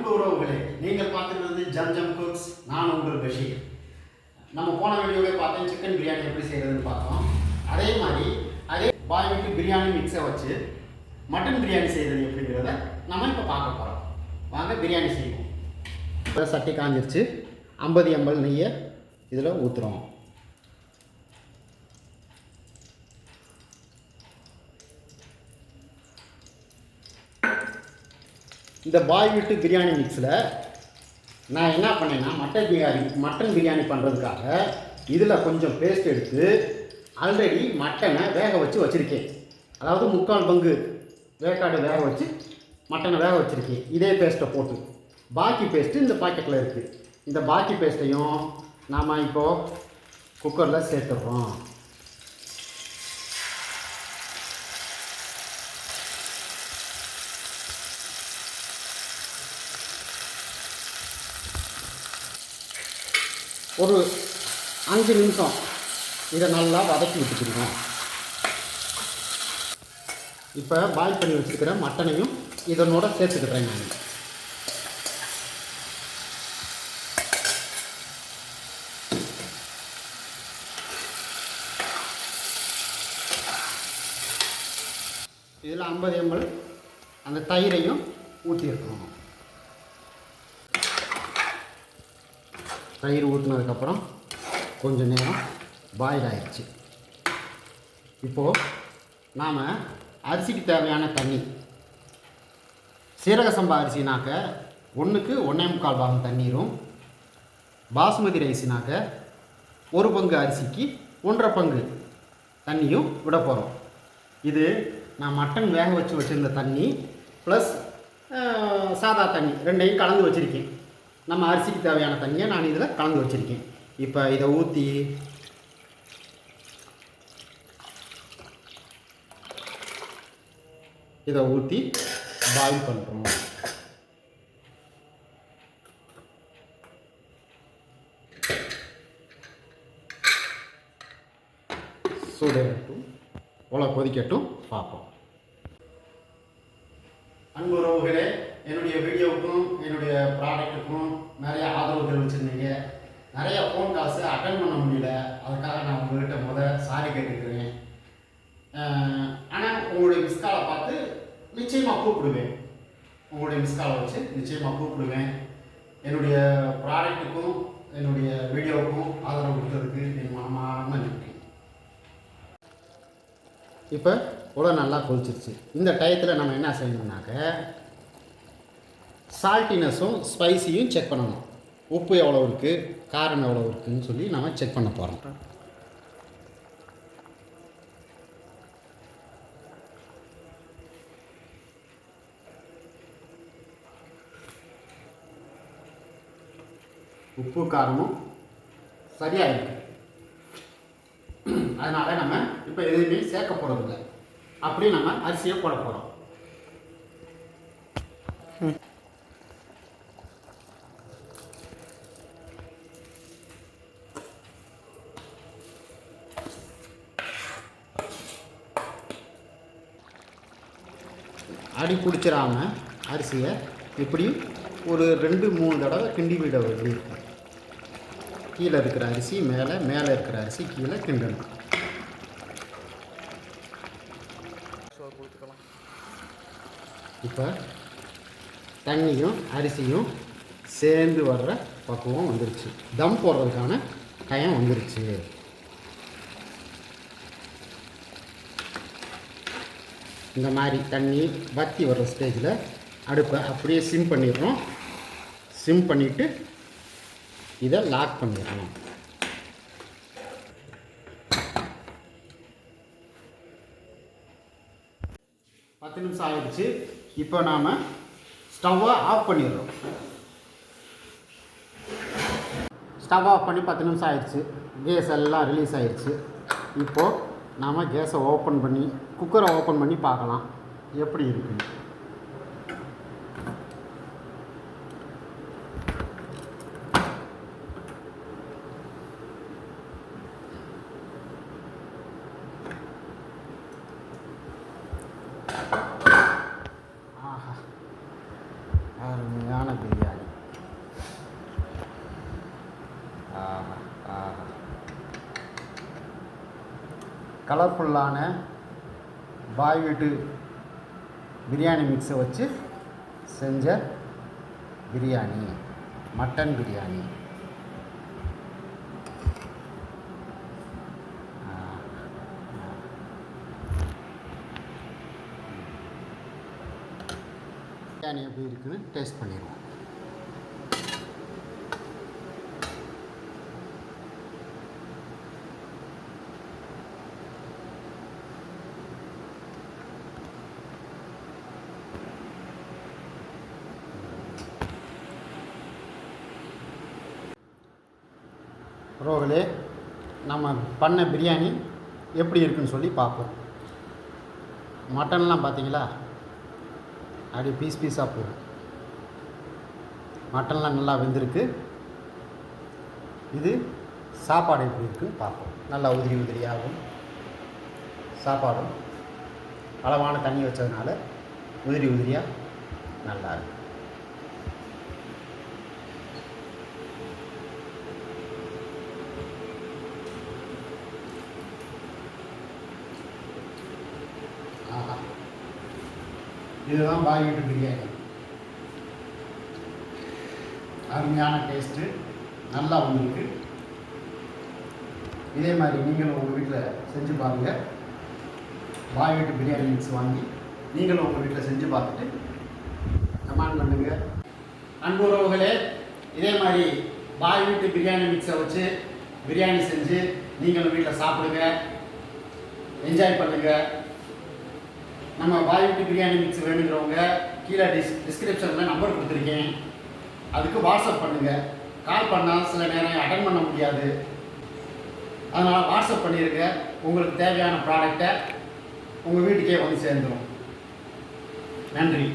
அன்பு உறவுகளே நீங்கள் பார்த்துக்கிறது ஜம்ஜம் குக்ஸ் நான் உங்கள் பஷீர். நம்ம போன வீடியோவில் பார்த்தோம் சிக்கன் பிரியாணி எப்படி செய்கிறதுன்னு பார்த்தோம். அதே மாதிரி அதே பாய் விட்டு பிரியாணி மிக்ஸை வச்சு மட்டன் பிரியாணி செய்கிறது எப்படிங்கிறத நம்ம இப்போ பார்க்க போகிறோம் வாங்க பிரியாணி செய்வோம். இப்போ சட்டி காஞ்சிருச்சு. ஐம்பது எம்எல் நெய்யை இதில் ஊற்றுறோம் இந்த பாய் வீட்டு பிரியாணி மிக்ஸில் நான் என்ன பண்ணேன்னா மட்டன் பிரியாணி மட்டன் பிரியாணி பண்ணுறதுக்காக இதில் கொஞ்சம் பேஸ்ட் எடுத்து ஆல்ரெடி மட்டனை வேக வச்சு வச்சுருக்கேன். அதாவது முக்கால் பங்கு வேக்காடு வேக வச்சு மட்டனை வேக வச்சுருக்கேன். இதே பேஸ்ட்டை போட்டு. பாக்கி பேஸ்ட்டு இந்த பாக்கெட்டில் இருக்குது இந்த பாக்கி பேஸ்ட்டையும் நாம் இப்போது குக்கரில் சேர்த்துடுறோம். ஒரு அஞ்சு நிமிஷம். இதை நல்லா வதக்கி விட்டுக்கிடுவோம் இப்போ பாயில் பண்ணி வச்சுருக்கிற மட்டனையும் இதனோட சேர்த்துக்கிடுறேன் நான். இதில் ஐம்பது எம்எல் அந்த தயிரையும் ஊற்றிருக்கணும் தயிர் ஊற்றினதுக்கப்புறம் கொஞ்சம் நேரம் பாயில் ஆயிடுச்சு. இப்போது நாம் அரிசிக்கு தேவையான தண்ணி சீரக சம்பா அரிசினாக்க ஒன்றுக்கு ஒன்றே முக்கால் பாகம் தண்ணீரும் பாசுமதி ரைஸினாக்க ஒரு பங்கு அரிசிக்கு ஒன்றரை பங்கு தண்ணியும் விட போகிறோம் இது நான் மட்டன் வேக வச்சு வச்சுருந்த தண்ணி ப்ளஸ் சாதா தண்ணி ரெண்டையும் கலந்து வச்சுருக்கேன். நம்ம அரிசிக்கு தேவையான தண்ணியை நான் இதில் கலந்து வச்சுருக்கேன். இப்போ இதை ஊற்றி இதை ஊற்றி பாயில் பண்ணுறோம் சூடு உலை கொதிக்கட்டும் பார்ப்போம் அன்பு உறவுகளே என்னுடைய வீடியோவுக்கும் என்னுடைய ப்ராடக்ட்டுக்கும் நிறைய ஆதரவு தெரிவிச்சிருந்தீங்க நிறைய ஃபோன் கால்ஸு அட்டன் பண்ண முடியல அதுக்காக நான் உங்கள்கிட்ட முத சாரி கேட்டுக்கிறேன் ஆனால் உங்களுடைய மிஸ் காலை பார்த்து நிச்சயமாக கூப்பிடுவேன். உங்களுடைய மிஸ்காலை வச்சு நிச்சயமாக கூப்பிடுவேன். என்னுடைய ப்ராடக்ட்டுக்கும் என்னுடைய வீடியோவுக்கும் ஆதரவு கொடுத்ததுக்கு என் மனமார்ந்த நன்றி. இப்போ உடல் நல்லா கொதிச்சிருச்சு. இந்த டயத்தில் நம்ம என்ன செய்யணும்னாக்க சால்ட்டினஸும் ஸ்பைசியும் செக் பண்ணணும். உப்பு எவ்வளோ இருக்குது காரம் எவ்வளோ இருக்குதுன்னு சொல்லி நம்ம செக் பண்ண போகிறோம் உப்பு காரமும் சரியாக இருக்கு அதனால் நம்ம இப்போ எதுவுமே சேர்க்க போகிறதில்ல அப்படியே நம்ம அரிசியை போட போகிறோம் அடி பிடிச்சிடாம அரிசியை இப்படி ஒரு ரெண்டு மூணு தடவை கிண்டி விட வேண்டியிருக்கும் கீழே இருக்கிற அரிசி மேலே மேலே இருக்கிற அரிசி கீழே கிண்டணும். இப்போ தண்ணியும் அரிசியும் சேர்ந்து வர்ற பக்குவம் வந்துருச்சு. தம் போடுறதுக்கான டைம் வந்துருச்சு. இந்த மாதிரி தண்ணி வத்தி வர்ற ஸ்டேஜில் அடுப்பை அப்படியே சிம் பண்ணிடுறோம். சிம் பண்ணிவிட்டு இதை லாக் பண்ணிடணும் பத்து நிமிஷம் ஆயிடுச்சு. இப்போ நாம் ஸ்டவ்வை ஆஃப் பண்ணிடுறோம். ஸ்டவ் ஆஃப் பண்ணி பத்து நிமிஷம் ஆயிடுச்சு. கேஸ் எல்லாம் ரிலீஸ் ஆயிடுச்சு. இப்போது நாம் கேஸை ஓப்பன் பண்ணி குக்கரை ஓப்பன் பண்ணி பார்க்கலாம். எப்படி இருக்குன்னு ஆஹா பாருங்க அருமையான பிரியாணி ஆஹா, ஆஹா. கலர்ஃபுல்லான பாய் வீட்டு பிரியாணி மிக்ஸை வச்சு செஞ்ச பிரியாணி மட்டன் பிரியாணி பிரியாணி எப்படி இருக்குன்னு டேஸ்ட் பண்ணிடுவோம். ரோகலே நம்ம பண்ண பிரியாணி எப்படி இருக்குன்னு சொல்லி பார்ப்போம். மட்டன்லாம் பார்த்தீங்களா? அப்படியே பீஸ் பீஸாக போகும். மட்டன்லாம் நல்லா வெந்திருக்கு. இது சாப்பாடு எப்படி இருக்குன்னு பார்ப்போம். நல்லா உதிரி உதிரியாகும் சாப்பாடும் அளவான தண்ணி வச்சதுனால உதிரி உதிரியாக நல்லா இருக்கும் ஆஹா இதுதான் பாய் வீட்டு பிரியாணி. அருமையான டேஸ்ட்டு நல்லா வந்திருக்கு. இதே மாதிரி நீங்களும் உங்கள் வீட்டில் செஞ்சு பாருங்கள் பாய் வீட்டு பிரியாணி மிக்ஸ் வாங்கி நீங்களும் உங்கள் வீட்டில் செஞ்சு பார்த்துட்டு கமெண்ட் பண்ணுங்கள் அன்பு உறவுகளே இதே மாதிரி பாய் வீட்டு பிரியாணி மிக்ஸை வச்சு பிரியாணி செஞ்சு நீங்களும் வீட்டில் சாப்பிடுங்க. என்ஜாய் பண்ணுங்கள் நம்ம பாய் வீட்டு பிரியாணி மிக்ஸ் வேணுங்கிறவங்க கீழே டிஸ் டிஸ்கிரிப்ஷனில் நம்பர் கொடுத்துருக்கேன். அதுக்கு வாட்ஸ்அப் பண்ணுங்கள் கால் பண்ணால் சில நேரம் அட்டன் பண்ண முடியாது. அதனால் வாட்ஸ்அப் பண்ணிடுங்க உங்களுக்கு தேவையான ப்ராடக்டை உங்கள் வீட்டுக்கே வந்து சேர்ந்துடும் நன்றி.